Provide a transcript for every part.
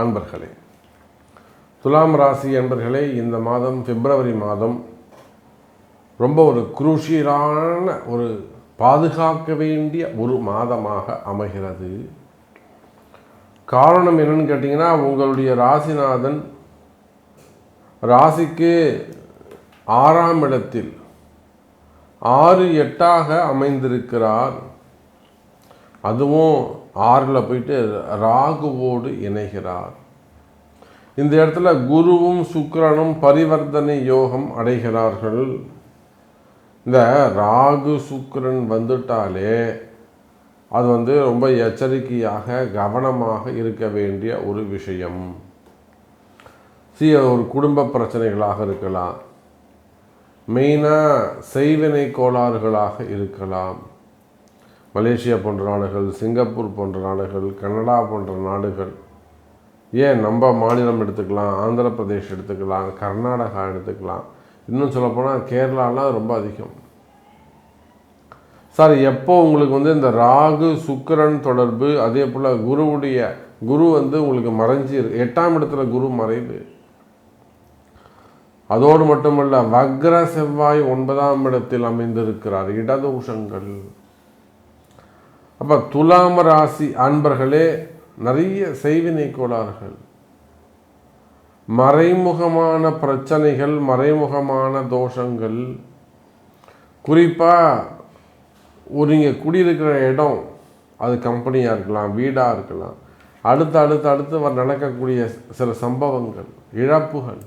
அன்பர்களே துலாம் ராசி அன்பர்களே இந்த மாதம் பிப்ரவரி மாதம் ரொம்ப ஒரு குரூஷியலான ஒரு பாதுகாக்க வேண்டிய ஒரு மாதமாக அமைகிறது. காரணம் என்னன்னு கேட்டிங்கன்னா உங்களுடைய ராசிநாதன் ராசிக்கு ஆறாம் இடத்தில் ஆறு எட்டாக அமைந்திருக்கிறார். அதுவும் ஆறில் போயிட்டு ராகுவோடு இணைகிறார். இந்த இடத்துல குருவும் சுக்கரனும் பரிவர்த்தனை யோகம் அடைகிறார்கள். இந்த ராகு சுக்கரன் வந்துட்டாலே அது வந்து ரொம்ப எச்சரிக்கையாக கவனமாக இருக்க வேண்டிய ஒரு விஷயம். சி ஒரு குடும்ப பிரச்சனைகளாக இருக்கலாம். மெயினாக செய்வினை கோளாறுகளாக இருக்கலாம். மலேசியா போன்ற நாடுகள் சிங்கப்பூர் போன்ற நாடுகள் கனடா போன்ற நாடுகள். ஏன் நம்ம மாநிலம் எடுத்துக்கலாம் ஆந்திர பிரதேஷ் எடுத்துக்கலாம் கர்நாடகா எடுத்துக்கலாம்? இன்னும் சொல்லப்போனால் கேரளாலாம் ரொம்ப அதிகம். சார் எப்போ உங்களுக்கு வந்து இந்த ராகு சுக்கிரன் தொடர்பு அதே போல் குருவுடைய குரு வந்து உங்களுக்கு மறைஞ்சி எட்டாம் இடத்துல குரு மறைவு. அதோடு மட்டுமல்ல வக்ர செவ்வாய் ஒன்பதாம் இடத்தில் அமைந்திருக்கிறார் இடதோஷங்கள். அப்போ துலாம ராசி அன்பர்களே நிறைய செய்வினை கோளாறுகள். மறைமுகமான பிரச்சனைகள் மறைமுகமான தோஷங்கள். குறிப்பாக ஒரு இங்கே குடியிருக்கிற இடம் அது கம்பெனியாக இருக்கலாம் வீடாக இருக்கலாம். அடுத்து அடுத்து அடுத்து நடக்கக்கூடிய சில சம்பவங்கள் இழப்புகள்.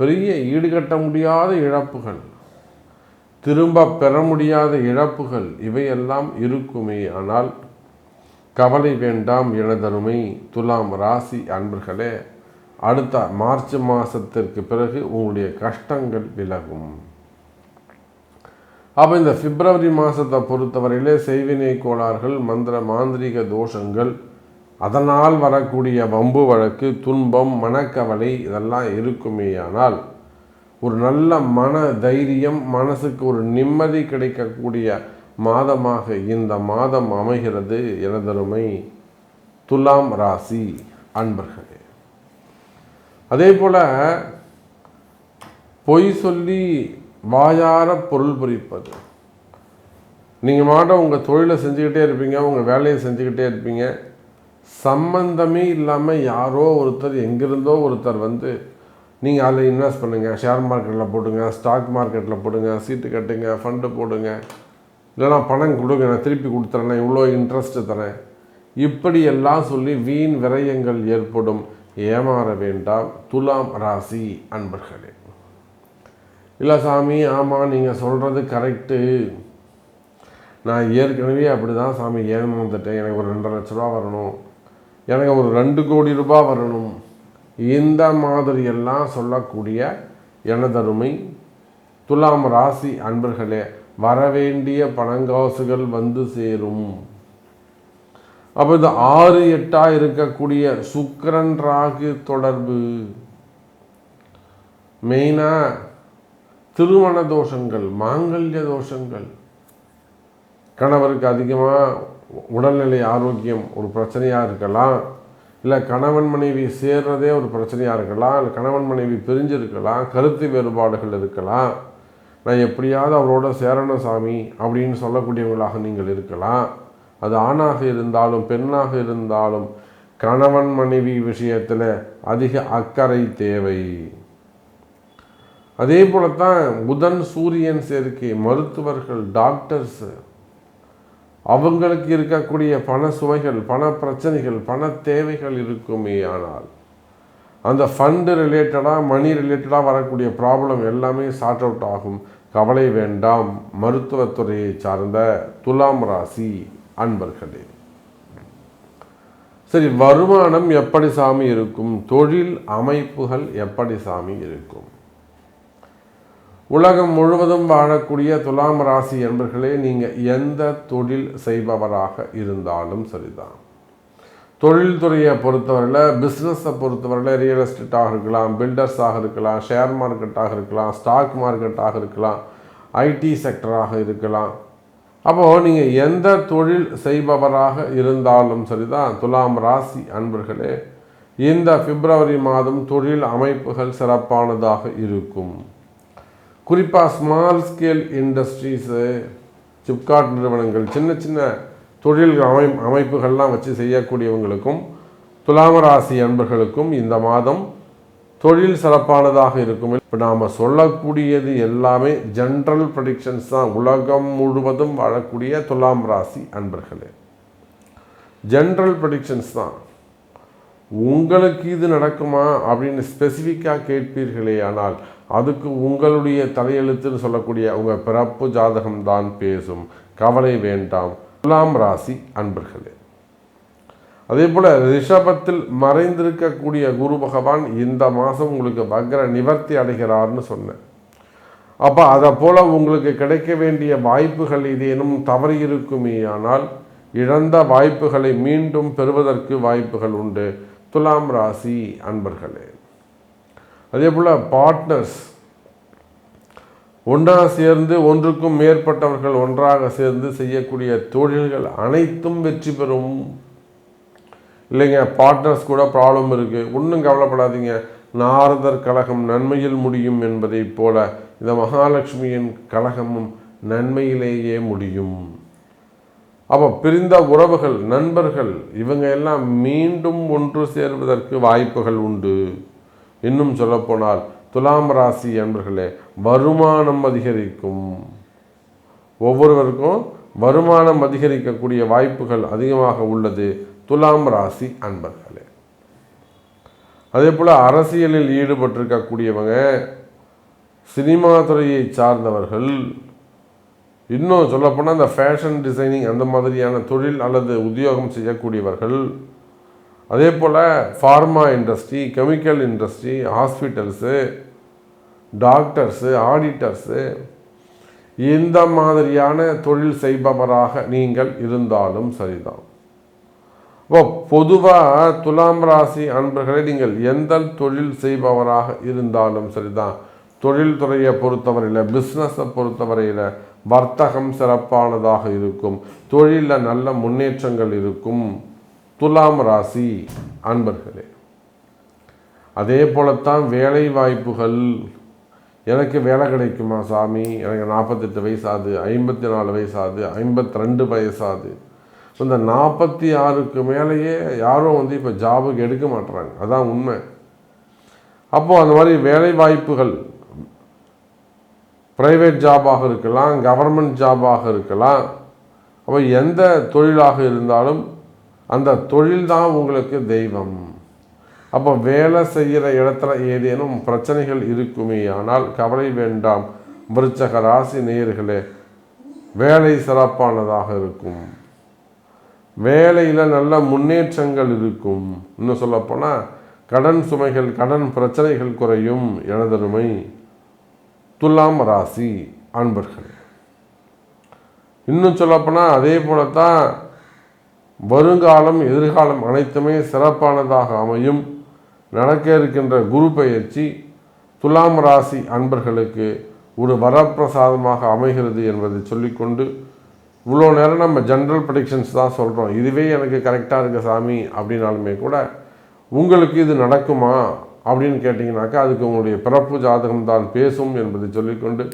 பெரிய ஈடுகட்ட முடியாத இழப்புகள். திரும்ப பெற முடியாத இழப்புகள் இவையெல்லாம் இருக்குமே. ஆனால் கவலை வேண்டாம் எனதருமை துலாம் ராசி அன்பர்களே அடுத்த மார்ச் மாதத்திற்கு பிறகு உங்களுடைய கஷ்டங்கள் விலகும். அப்போ இந்த பிப்ரவரி மாதத்தை பொறுத்தவரையிலே செய்வினை கோளாறுகள் மந்திர மாந்திரிக தோஷங்கள் அதனால் வரக்கூடிய வம்பு வழக்கு துன்பம் மனக்கவலை இதெல்லாம் இருக்குமேயானால் ஒரு நல்ல மன தைரியம் மனசுக்கு ஒரு நிம்மதி கிடைக்கக்கூடிய மாதமாக இந்த மாதம் அமைகிறது எனதருமை துலாம் ராசி அன்பர்களே. அதே போல் பொய் சொல்லி வாயார பொருள் புரிப்பது நீங்கள் மாட்டம் உங்கள் தொழிலை செஞ்சுக்கிட்டே இருப்பீங்க உங்கள் வேலையை செஞ்சுக்கிட்டே இருப்பீங்க. சம்பந்தமே இல்லாமல் யாரோ ஒருத்தர் எங்கிருந்தோ ஒருத்தர் வந்து நீங்கள் அதில் இன்வெஸ்ட் பண்ணுங்கள் ஷேர் மார்க்கெட்டில் போடுங்க. ஸ்டாக் மார்க்கெட்டில் போடுங்க. சீட்டு கட்டுங்க. ஃபண்டு போடுங்க. இல்லைனா பணம் கொடுங்க. நான் திருப்பி கொடுத்துறேன் இவ்வளோ இன்ட்ரெஸ்ட்டு தரேன். இப்படி எல்லாம் சொல்லி வீண் விரயங்கள் ஏற்படும். ஏமாற வேண்டாம். துலாம் ராசி அன்பர்களே. இல்லை சாமி ஆமாம் நீங்கள் சொல்கிறது கரெக்டு நான் ஏற்கனவே அப்படி தான் சாமி ஏமாந்துட்டேன். எனக்கு ஒரு ரெண்டரை லட்ச ரூபா வரணும். எனக்கு ஒரு ரெண்டு கோடி ரூபாய் வரணும். இந்த மாதிரியெல்லாம் சொல்லக்கூடிய எனதருமை துலாம் ராசி அன்பர்களே வரவேண்டிய பணங்காசுகள் வந்து சேரும். அப்போ இது ஆறு எட்டாக இருக்கக்கூடிய சுக்கரன் ராகு தொடர்பு. மெயினாக திருமண தோஷங்கள் மாங்கல்ய தோஷங்கள். கணவருக்கு அதிகமாக உடல்நிலை ஆரோக்கியம் ஒரு பிரச்சனையாக இருக்கலாம். இல்லை கணவன் மனைவி சேர்றதே ஒரு பிரச்சனையாக இருக்கலாம் இல்லை கணவன் மனைவி பிரிஞ்சிருக்கலாம் கருத்து வேறுபாடுகள் இருக்கலாம். நான் எப்படியாவது அவரோட சேரணும் சாமி அப்படின்னு சொல்லக்கூடியவங்களாக நீங்கள் இருக்கலாம். அது ஆணாக இருந்தாலும் பெண்ணாக இருந்தாலும் கணவன் மனைவி விஷயத்தில் அதிக அக்கறை தேவை. அதே போலத்தான் புதன் சூரியன் சேர்க்கை மருத்துவர்கள் டாக்டர்ஸு அவங்களுக்கு இருக்கக்கூடிய பண சுமைகள் பண பிரச்சனைகள் பண தேவைகள் இருக்குமே ஆனால் அந்த ஃபண்டு ரிலேட்டடாக மணி ரிலேட்டடாக வரக்கூடிய ப்ராப்ளம் எல்லாமே சார்ட் அவுட் ஆகும். கவலை வேண்டாம். மருத்துவத்துறையை சார்ந்த துலாம் ராசி அன்பர்களே. சரி வருமானம் எப்படி சாமி இருக்கும்? தொழில் அமைப்புகள் எப்படி சாமி இருக்கும்? உலகம் முழுவதும் வாழக்கூடிய துலாம் ராசி என்பர்களே நீங்கள் எந்த தொழில் செய்பவராக இருந்தாலும் சரிதான். தொழில்துறையை பொறுத்தவரையில் பிஸ்னஸை பொறுத்தவரையில் ரியல் எஸ்டேட்டாக இருக்கலாம் பில்டர்ஸாக இருக்கலாம் ஷேர் மார்க்கெட்டாக இருக்கலாம் ஸ்டாக் மார்க்கெட்டாக இருக்கலாம் ஐடி செக்டராக இருக்கலாம். அப்போது நீங்கள் எந்த தொழில் செய்பவராக இருந்தாலும் சரிதான். துலாம் ராசி அன்பர்களே இந்த பிப்ரவரி மாதம் தொழில் அமைப்புகள் சிறப்பானதாக இருக்கும். குறிப்பாக ஸ்மால் ஸ்கேல் இண்டஸ்ட்ரீஸு சிப்காட் நிறுவனங்கள் சின்ன சின்ன தொழில் அமை அமைப்புகள்லாம் வச்சு செய்யக்கூடியவங்களுக்கும் துலாமராசி அன்பர்களுக்கும் இந்த மாதம் தொழில் சிறப்பானதாக இருக்கும். இப்போ நாம் சொல்லக்கூடியது எல்லாமே ஜென்ரல் ப்ரடிக்ஷன்ஸ் தான். உலகம் முழுவதும் வாழக்கூடிய துலாம் ராசி அன்பர்களே. ஜென்ரல் ப்ரடிக்ஷன்ஸ் தான். உங்களுக்கு இது நடக்குமா அப்படின்னு ஸ்பெசிஃபிக்காக கேட்பீர்களே ஆனால் அதுக்கு உங்களுடைய தலையெழுத்துன்னு சொல்லக்கூடிய உங்கள் பிறப்பு ஜாதகம் தான் பேசும். கவலை வேண்டாம். துலாம் ராசி அன்பர்களே. அதே போல் ரிஷபத்தில் மறைந்திருக்கக்கூடிய குரு பகவான் இந்த மாதம் உங்களுக்கு பக்ர நிவர்த்தி அடைகிறார்னு சொன்னேன். அப்போ அதை போல் உங்களுக்கு கிடைக்க வேண்டிய வாய்ப்புகள் ஏதேனும் தவறி இருக்குமே ஆனால் இழந்த வாய்ப்புகளை மீண்டும் பெறுவதற்கு வாய்ப்புகள் உண்டு. துலாம் ராசி அன்பர்களே அதே போல் பார்ட்னர்ஸ் ஒன்றா சேர்ந்து ஒன்றுக்கும் மேற்பட்டவர்கள் ஒன்றாக சேர்ந்து செய்யக்கூடிய தொழில்கள் அனைத்தும் வெற்றி பெறும். இல்லைங்க பார்ட்னர்ஸ் கூட ப்ராப்ளம் இருக்குது ஒன்றும் கவலைப்படாதீங்க. நாரதர் கழகம் நன்மையில் முடியும் என்பதைப் போல இந்த மகாலட்சுமியின் கழகமும் நன்மையிலேயே முடியும். அப்போ பிரிந்த உறவுகள் நண்பர்கள் இவங்க எல்லாம் மீண்டும் ஒன்று சேர்வதற்கு வாய்ப்புகள் உண்டு. இன்னும் சொல்லப்போனால் துலாம் ராசி என்பர்களே வருமானம் அதிகரிக்கும். ஒவ்வொருவருக்கும் வருமானம் அதிகரிக்கக்கூடிய வாய்ப்புகள் அதிகமாக உள்ளது துலாம் ராசி அன்பர்களே. அதே போல் அரசியலில் ஈடுபட்டிருக்கக்கூடியவங்க சினிமா துறையை சார்ந்தவர்கள் இன்னும் சொல்லப்போனால் இந்த ஃபேஷன் டிசைனிங் அந்த மாதிரியான தொழில் அல்லது உத்தியோகம் செய்யக்கூடியவர்கள் அதே போல் pharma industry chemical industry hospitals doctors auditors இந்த மாதிரியான தொழில் செய்பவராக நீங்கள் இருந்தாலும் சரிதான். இப்போ பொதுவாக துலாம் ராசி அன்பர்களை நீங்கள் எந்த தொழில் செய்பவராக இருந்தாலும் சரிதான். தொழில்துறையை பொறுத்தவரையில் பிஸ்னஸை பொறுத்தவரையில் வர்த்தகம் சிறப்பானதாக இருக்கும். தொழிலில் நல்ல முன்னேற்றங்கள் இருக்கும். துலாம் ராசி அன்பர்களே அதே போலத்தான் வேலை வாய்ப்புகள் எனக்கு வேலை கிடைக்குமா சாமி? எனக்கு நாற்பத்தெட்டு வயசாது ஐம்பத்தி நாலு வயசாது ஐம்பத்தி ரெண்டு வயசாது இந்த நாற்பத்தி ஆறுக்கு மேலேயே யாரும் வந்து இப்போ ஜாபுக்கு எடுக்க மாட்டுறாங்க அதான் உண்மை. அப்போது அந்த மாதிரி வேலை வாய்ப்புகள் ப்ரைவேட் ஜாபாக இருக்கலாம் கவர்மெண்ட் ஜாபாக இருக்கலாம். அப்போ எந்த தொழிலாக இருந்தாலும் அந்த தொழில் தான் உங்களுக்கு தெய்வம். அப்போ வேலை செய்கிற இடத்துல ஏதேனும் பிரச்சனைகள் இருக்குமே ஆனால் கவலை வேண்டாம். விருச்சக ராசி நேயர்களே வேலை சிறப்பானதாக இருக்கும். வேலையில் நல்ல முன்னேற்றங்கள் இருக்கும். இன்னும் சொல்லப்போனால் கடன் சுமைகள் கடன் பிரச்சனைகள் குறையும். எனதருமை. துலாம் ராசி அன்பர்கள். இன்னும் சொல்லப்போனால் அதே போல தான் வருங்காலம் எதிர்காலம் அனைத்துமே சிறப்பானதாக அமையும். நடக்க இருக்கின்ற குரு பயிற்சி துலாம் ராசி அன்பர்களுக்கு ஒரு வரப்பிரசாதமாக அமைகிறது என்பதை சொல்லிக்கொண்டு இவ்வளோ நேரம் நம்ம ஜென்ரல் ப்ரடிக்ஷன்ஸ் தான் சொல்கிறோம் இதுவே எனக்கு கரெக்டாக இருக்குது சாமி அப்படின்னாலுமே கூட உங்களுக்கு இது நடக்குமா? அப்படின்னு கேட்டிங்கனாக்கா அதுக்கு உங்களுடைய பிறப்பு ஜாதகம் தான் பேசும் என்பதை சொல்லிக்கொண்டு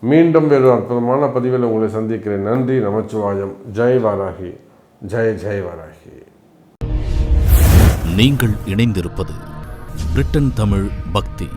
மீண்டும் வேறு அற்புதமான பதிவில் உங்களை சந்திக்கிறேன். நன்றி நமச்சிவாயம். ஜெய் வாராகி. ஜெய் ஜெய் வாராகி. நீங்கள் இணைந்திருப்பது பிரிட்டன் தமிழ் பக்தி.